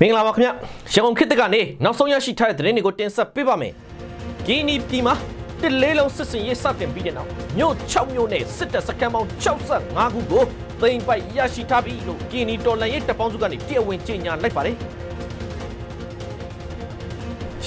မင်္ဂလာပါခင်ဗျရန်ကုန်ခေတ်သစ်ကနေနောက်ဆုံးရရှိထားတဲ့သတင်းတွေကိုတင်ဆက်ပေးပါမယ်ဂီနီပြည်မှာတစ်လေးလုံးစစ်စင်ရေးစတင်ပြီးတဲ့နောက်မြို့6မြို့နဲ့စစ်တပ်စခန်းပေါင်း65ခုကိုသိမ်းပိုက်ရရှိထားပြီလို့ဂီနီတော်လန်ရေးတပ်ပေါင်းစုကနေတရားဝင်ကြေညာလိုက်ပါတယ်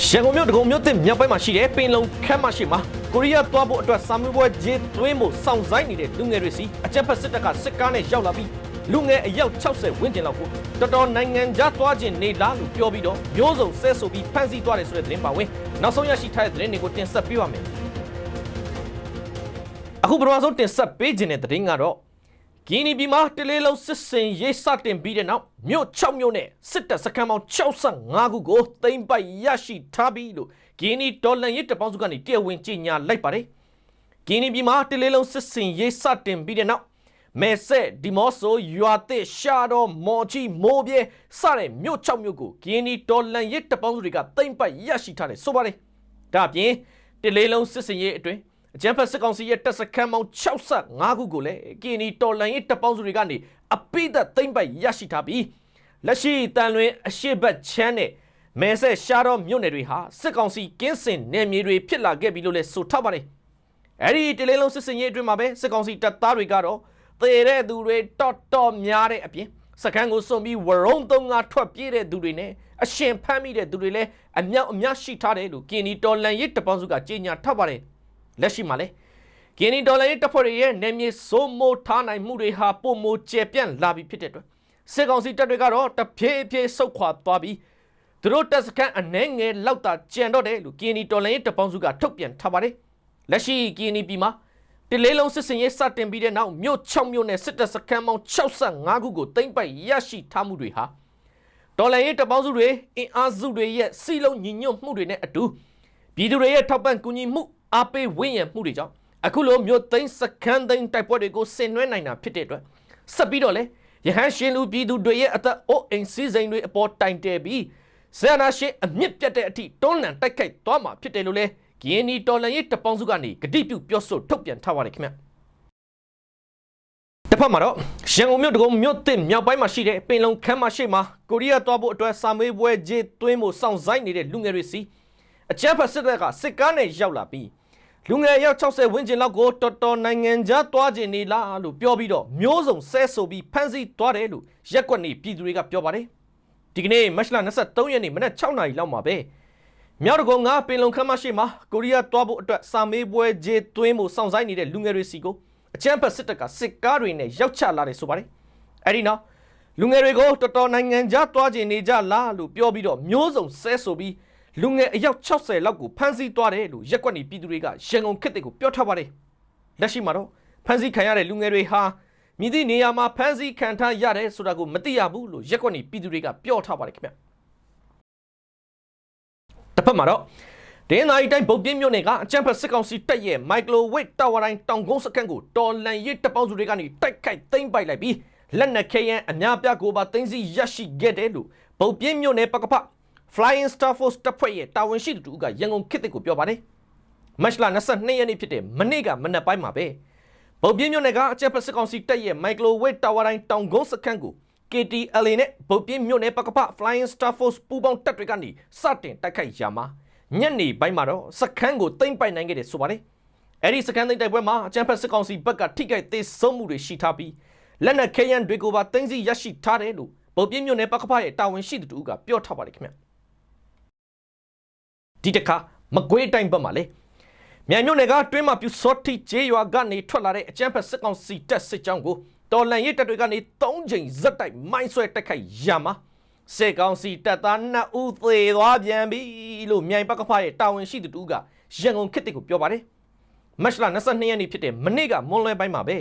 ရန်ကုန်မြို့တကုံမြို့သစ်မြောက်ပိုင်းမှာရှိတဲ့ပင်လုံခမ်းမရှိမှာကိုရီးယားသွားဖို့အတွက်စာမေးပွဲဂျေးသွင်းဖို့စောင့်ဆိုင်းနေတဲ့လူငယ်တွေစီအကြက်ဖက်စစ်တပ်ကစစ်ကားနဲ့ရောက်လာပြီး လူငယ်အယောက်60ဝန်းကျင်လောက်ကိုတော်တော်နိုင်ငံခြားသွားခြင်းနေလားလို့ပြောပြီးတော့မျိုးစုံဆဲဆိုပြီးဖမ်းဆီးသွားတယ်ဆိုတဲ့သတင်းပါဝင်နောက်ဆုံးရရှိထားတဲ့သတင်းတွေကိုတင်ဆက်ပေးပါမယ်အခုပထမဆုံးတင်ဆက်ပေးခြင်းတဲ့သတင်းကတော့ဂီနီပြည်မှာတလေးလုံးစစ်စင်ရေးစတင်ပြီးတဲ့နောက်မြို့6မြို့နဲ့စစ်တပ်စခန်းပေါင်း65ခုကိုသိမ်းပိုက်ရရှိထားပြီလို့ဂီနီဒေါ်လန်ရေးတပေါင်းစုကနေတရားဝင်ကြေညာလိုက်ပါတယ်။ဂီနီပြည်မှာတလေးလုံးစစ်စင်ရေးစတင်ပြီးတဲ့နောက် မဲဆက်ဒီမော့ဆိုရွာသစ်ရှာတော်မော်ချီမိုးပြဲစတဲ့မြို့6မြို့ကိုဂီနီဒေါ်လန်ရေးတပေါင်းစုတွေကသိမ်းပိုက်ရရှိထားတယ်ဆိုပါတယ်။ဒါအပြင်တလေးလုံးစစ်စင်ရေးအတွင်းအကြံဖက်စစ်ကောင်စီရဲ့တပ်စခန်းပေါင်း65ခုကိုလည်းကီနီတော်လန်ရေးတပ်ပေါင်းစုတွေကနေအပိသက်သိမ့်ပိုက်ရရှိထားပြီးလက်ရှိတန်လွင်အရှိတ်ဘက်ချမ်းနဲ့မဲဆက်ရှားတော်မြို့နယ်တွေဟာစစ်ကောင်စီကင်းစင်နယ်မြေတွေဖြစ်လာခဲ့ပြီလို့လည်းဆိုထားပါတယ်။အဲ့ဒီတလေးလုံးစစ်စင်ရေးအတွင်းမှာပဲစစ်ကောင်စီတပ်သားတွေကတော့ သေတဲ့သူတွေတော်တော်များတဲ့အပြင်စခန်းကိုစွန့်ပြီးဝရုံသုံးငါထွက်ပြေးတဲ့သူတွေနဲ့အရှင်ဖမ်းမိတဲ့သူတွေလည်းအမြောက်အများရှိထားတယ်လို့ကီနီတော်လန်ရေးတပ်ပေါင်းစုကကြေညာထားပါတယ်။လက်ရှိမှာလေဂီနီဒေါ်လာရေးတပ်ဖွဲ့တွေရဲ့နေမြေစိုးမိုးထားနိုင်မှုတွေဟာပုံမိုကျပြန့်လာပြီဖြစ်တဲ့အတွက်စစ်ကောင်စီတပ်တွေကတော့တဖြည်းဖြည်းဆုတ်ခွာသွားပြီးသူတို့တပ်စခန်းအနှဲငယ်လောက်သာကျန်တော့တယ်လို့ဂီနီဒေါ်လာရေးတပ်ပေါင်းစုကထုတ်ပြန်ထားပါတယ်လက်ရှိဂီနီပြည်မှာ တလေးလုံးစစ်စင်ရေးစတင်ပြီးတဲ့နောက်မြို့6မြို့နဲ့စစ်တပ်စခန်းပေါင်း65ခုကိုသိမ်းပိုက်ရရှိထားမှုတွေဟာဒေါ်လာရေးတပ်ပေါင်းစုတွေအင်အားစုတွေရဲ့စီလုံးညီညွတ်မှုတွေနဲ့အတူပြည်သူတွေရဲ့ထောက်ပံ့ကူညီမှုအားပေးဝင့်ရမှုတွေကြောင့်အခုလိုမြို့သိမ်းစခန်းသိမ်းတိုက်ပွဲတွေကိုဆင်နွှဲနိုင်တာဖြစ်တဲ့အတွက်ဆက်ပြီးတော့လေရဟန်းရှင်လူပြည်သူတွေရဲ့အသက်အိုးအိမ်စည်းစိမ်တွေအပေါ်တိုင်တယ်ပြီးဇာနာရှင်အမြင့်ပြတ်တဲ့အထိတွန်းလှန်တိုက်ခိုက်သွားမှာဖြစ်တယ်လို့လေ ဂီနီတော်လန်ရေးတပေါင်းစုကနေဂတိပြုပြောဆိုထုတ်ပြန်ထားပါတယ်ခင်ဗျတစ်ဖက်မှာတော့ရန်ကုန်မြို့တကုံမြို့သစ်မြောက်ပိုင်းမှာရှိတဲ့ပင်လုံခမ်းမရှိမှာကိုရီးယားသွားဖို့အတွက်စာမေးပွဲဂျေးသွင်းဖို့စောင့်ဆိုင်းနေတဲ့လူငယ်တွေစီအကြမ်းဖက်စစ်တပ်ကစစ်ကားနဲ့ရောက်လာပြီးလူငယ်ရောက်60ဝန်းကျင်လောက်ကိုတော်တော်နိုင်ငံခြားသွားခြင်းနေလားလို့ပြောပြီးတော့မျိုးစုံဆဲဆိုပြီးဖမ်းဆီးသွားတယ်လို့ရက်ကွက်နေပြည်သူတွေကပြောပါတယ်ဒီကနေ့မတ်လ23ရက်နေ့မနက်6နာရီလောက်မှာပဲ မြောက်တကုံကပင်လုံခမ်းမရှိမှာကိုရီးယားသွားဖို့အတွက်စာမေးပွဲဂျေးသွင်းဖို့စောင့်ဆိုင်းနေတဲ့လူငယ်တွေစီကိုအကြမ်းဖက်စစ်တပ်ကစစ်ကားတွေနဲ့ရောက်ချလာတယ်ဆိုပါတယ်အဲ့ဒီနောက်လူငယ်တွေကိုတော်တော်နိုင်ငံခြားသွားခြင်းနေကြလားလို့ပြောပြီးတော့မျိုးစုံဆဲဆိုပြီးလူငယ်အယောက်60လောက်ကိုဖမ်းဆီးသွားတယ်လို့ရက်ကွက်နေပြည်သူတွေကရန်ကုန်ခေတ်တွေကိုပြောထားပါတယ်လက်ရှိမှာတော့ဖမ်းဆီးခံရတဲ့လူငယ်တွေဟာမြည်သည့်နေရာမှာဖမ်းဆီးခံထားရတယ်ဆိုတာကိုမသိရဘူးလို့ရက်ကွက်နေပြည်သူတွေကပြောထားပါတယ်ခင်ဗျ တစ်ဖက်မှာတော့ဒင်းနိုင်တိုင်းဗုတ်ပြင်းမြို့နယ်ကအကြမ်းဖက်စစ်ကောင်စီတပ်ရဲ့မိုက်ကရိုဝေ့တာဝါတိုင်းတောင်ကုန်းစခန်းကိုတော်လန်ရစ်တပ်ပေါင်းစုတွေကနေတိုက်ခိုက်သိမ်းပိုက်လိုက်ပြီးလက်နက်ခဲယမ်းအများပြားကိုပါသိမ်းဆီးရရှိခဲ့တယ်လို့ဗုတ်ပြင်းမြို့နယ်ပကပ Flying Star Force တပ်ဖွဲ့ရဲ့တာဝန်ရှိသူတို့ကရန်ကုန်ခေတ်သစ်ကိုပြောပါတယ်မတ်လ22ရက်နေ့ဖြစ်တဲ့မနေ့ကမနက်ပိုင်းမှာပဲဗုတ်ပြင်းမြို့နယ်ကအကြက်ဖက်စစ်ကောင်စီတပ်ရဲ့မိုက်ကရိုဝေ့တာဝါတိုင်းတောင်ကုန်းစခန်းကို KTLA နဲ့ဗုတ်ပြင်းမြို့နယ်ပကပ Flying Star Force ပူးပေါင်းတပ်တွေကနေစတင်တိုက်ခိုက်ရာမှာညနေပိုင်းမှာတော့စခန်းကိုသိမ်းပိုက်နိုင်ခဲ့တယ်ဆိုပါတယ်အဲ့ဒီစကန်သိမ်းတိုက်ပွဲမှာအကြံဖက်စစ်ကောင်စီဘက်ကထိခိုက်သေးဆုံးမှုတွေရှိထားပြီးလက်နက်ခဲယမ်းတွေကိုပါသိမ်းဆီးရရှိထားတယ်လို့ဗုတ်ပြင်းမြို့နယ်ပကဖရဲ့တာဝန်ရှိသူတို့ကပြောထားပါတယ်ခင်ဗျဒီတခါမကွေးတိုင်းဘက်မှာလေမြိုင်မြို့နယ်ကတွင်းမှာပြူစောတိကျေးရွာကနေထွက်လာတဲ့အကြမ်းဖက်စစ်ကောင်စီတပ်စစ်ကြောင်းကို တော်လန်ရစ်တပ်တွေကနေ၃ချိန်ဇက်တိုက်မိုင်းဆွဲတိုက်ခိုက်ရမှာစစ်ကောင်စီတပ်သားနှစ်ဦးသေသွားပြန်ပြီလို့မြိုင်ပကဖရဲ့တာဝန်ရှိသူတို့ကရန်ကုန်ခေတ်တစ်ကိုပြောပါတယ်မတ်လ22ရက်နေ့ဖြစ်တဲ့မနေ့ကမွန်လွဲပိုင်းမှာပဲ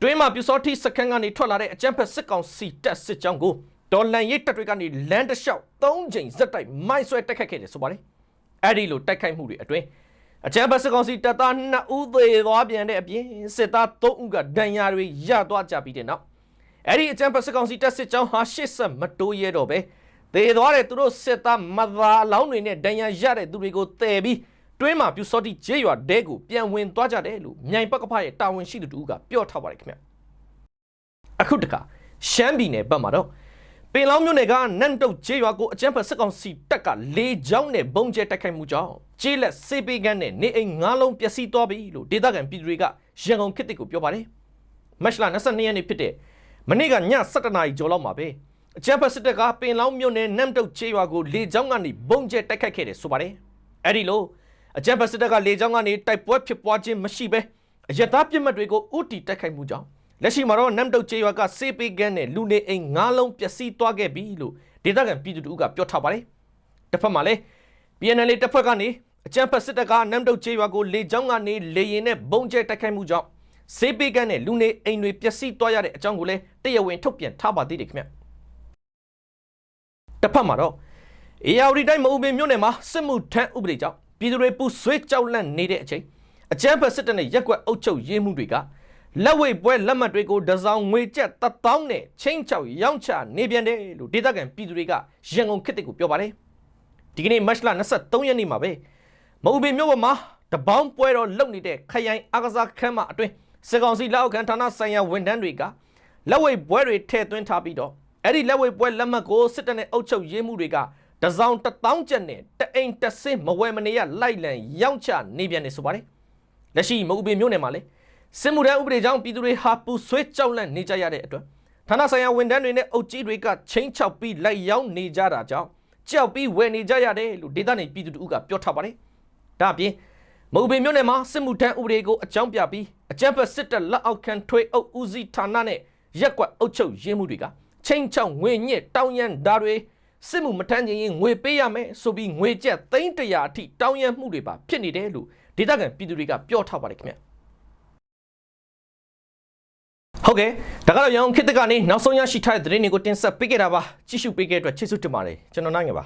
တွင်းမှာပြူစောတိစခန်းကနေထွက်လာတဲ့အကြမ်းဖက်စစ်ကောင်စီတပ်စစ်ကြောင်းကိုတော်လန်ရစ်တပ်တွေကနေလမ်းတစ်လျှောက်၃ချိန်ဇက်တိုက်မိုင်းဆွဲတိုက်ခိုက်ခဲ့တယ်ဆိုပါတယ်အဲ့ဒီလိုတိုက်ခိုက်မှုတွေအတွင်း အကြမ်းဖက်စစ်ကောင်စီတပ်သား2ဦးသေသွားပြန်တဲ့အပြင်စစ်သား3ဦးကဒဏ်ရာတွေရသွားကြပြီးတဲ့နောက်အဲ့ဒီအကြမ်းဖက်စစ်ကောင်စီတပ်စစ်ကြောင်းဟာရှစ်ဆက်မတိုးရဲတော့ပဲသေသွားတဲ့သူတို့စစ်သားမသာလောင်းတွေနဲ့ဒဏ်ရာရတဲ့သူတွေကိုတည်ပြီးတွင်းမှာပြူစောတိဂျေးရွာဒဲကိုပြန်ဝင်သွားကြတယ်လို့မြိုင်ပကဖရဲ့တာဝန်ရှိသူတူကပြောထားပါတယ်ခင်ဗျအခုတခါရှမ်းပြည်နယ်ဘက်မှာတော့ပင်လောင်းမြို့နယ်ကနန်တုတ်ကျေးရွာကိုအကြမ်းဖက်စစ်ကောင်စီတပ်ကလေကြောင်းနဲ့ဘုံကျဲတိုက်ခိုက်မှုကြောင့် ကျေးလက်စေးပေးကန်းနဲ့နေအိမ်၅လုံးပျက်စီးသွားပြီလို့ဒေသခံပြည်သူတွေကရန်ကုန်ခေတ်တစ်ကိုပြောပါတယ်မတ်လ22ရက်နေ့ဖြစ်တဲ့မနေ့ကည7:00နာရီကျော်လောက်မှာပဲအကြမ်းဖက်စစ်တပ်ကပင်လောင်းမြို့နယ်နန်တုတ်ကျေးရွာကိုလေကြောင်းကနေဘုံကျဲတိုက်ခိုက်ခဲ့တယ်ဆိုပါတယ်အဲ့ဒီလိုအကြမ်းဖက်စစ်တပ်ကလေကြောင်းကနေတိုက်ပွဲဖြစ်ပွားခြင်းမရှိဘဲအရတားပြစ်မှတ်တွေကိုဥတီတိုက်ခိုက်မှုကြောင့်လက်ရှိမှာတော့နမ်တုတ်ကျေးရွာကစေးပေးကန်းနဲ့လူနေအိမ်၅လုံးပျက်စီးသွားခဲ့ပြီလို့ဒေသခံပြည်သူတို့ကပြောထားပါတယ်။တစ်ဖက်မှာလည်း PNL တစ်ဖက်ကနေ အကြမ်းဖက်စစ်တပ်ကနမ်တုတ်ကျေးရွာကိုလေကြောင်းကနေလေရင်နဲ့ဘုံကျဲတိုက်ခိုက်မှုကြောင့်စေးပေးကန်းနဲ့လူနေအိမ်တွေပျက်စီးသွားရတဲ့အကြောင်းကိုလည်းတရားဝင်ထုတ်ပြန်ထားပါသေးတယ်ခင်ဗျ။တစ်ဖက်မှာတော့အေယာဝတီတိုင်းမအူပင်မြို့နယ်မှာစစ်မှုထမ်းဥပဒေကြောင့်ပြည်သူတွေပူဆွေးကြောက်လန့်နေတဲ့အချိန်အကြမ်းဖက်စစ်တပ်နဲ့ရက်ကွက်အုပ်ချုပ်ရေးမှုတွေကလက်ဝိတ်ပွဲလက်မှတ်တွေကိုဒဇောင်ငွေကျပ်တစ်သောင်းနဲ့ချင်းချောက်ရောင်းချနေပြန်တယ်လို့ဒေသခံပြည်သူတွေကရန်ကုန်ခေတ်တစ်ကိုပြောပါတယ်ဒီကနေ့မတ်လ23ရက်နေ့မှာပဲ မအူပင်မြို့ပေါ်မှာတပေါင်းပွဲတော်လုပ်နေတဲ့ခရိုင်အကစားခန်းမအတွင်းစစ်ကောင်စီလက်အောက်ခံဌာနဆိုင်ရာဝန်ထမ်းတွေကလက်ဝိတ်ပွဲတွေထည့်သွင်းထားပြီးတော့အဲ့ဒီလက်ဝိတ်ပွဲလက်မှတ်ကိုစစ်တပ်နဲ့အုပ်ချုပ်ရေးမှုတွေကဒဇောင်တစ်သောင်းကျပ်နဲ့တအိမ်တစ်စင်းမဝယ်မနေရလိုက်လံရောင်းချနေပြန်တယ်ဆိုပါတယ်လက်ရှိမအူပင်မြို့နယ်မှာလည်းစစ်မှုထမ်းဥပဒေကြောင့်ပြည်သူတွေဟာပူဆွေးကြောက်လန့်နေကြရတဲ့အတွက်ဌာနဆိုင်ရာဝန်ထမ်းတွေနဲ့အုပ်ကြီးတွေကချင်းချောက်ပြီးလိုက်ရောက်နေကြတာကြောင့်ကြောက်ပြီးဝယ်နေကြရတယ်လို့ဒေသနေပြည်သူတို့ကပြောထားပါတယ်။ ဒါအပြင်မုံပင်မြို့နယ်မှာစစ်မှုထမ်းဥပဒေကိုအကြောင်းပြပြီးအကြမ်းဖက်စစ်တပ်လက်အောက်ခံထွေအုပ်ဦးစီးဌာနနဲ့ရက်ကွက်အုပ်ချုပ်ရေးမှုတွေကချင်းချောက်ငွေညစ်တောင်းရန်ဓာတွေစစ်မှုမထမ်းခြင်းရင်ငွေပေးရမယ်ဆိုပြီးငွေကျပ်သိန်းတရာအထိတောင်းရန်မှုတွေပါဖြစ်နေတယ်လို့ဒေသခံပြည်သူတွေကပြောထားပါတယ်ခင်ဗျာဟုတ်ကဲ့ဒါကတော့ရန်ကုန်ခေတ်သစ်ကနေနောက်ဆုံးရရှိထားတဲ့သတင်းတွေကိုတင်ဆက်ပေးခဲ့တာပါကြည့်ရှုပေးခဲ့တဲ့အတွက်ကျေးဇူးတင်ပါတယ်ကျွန်တော်နိုင်ငယ်ပါ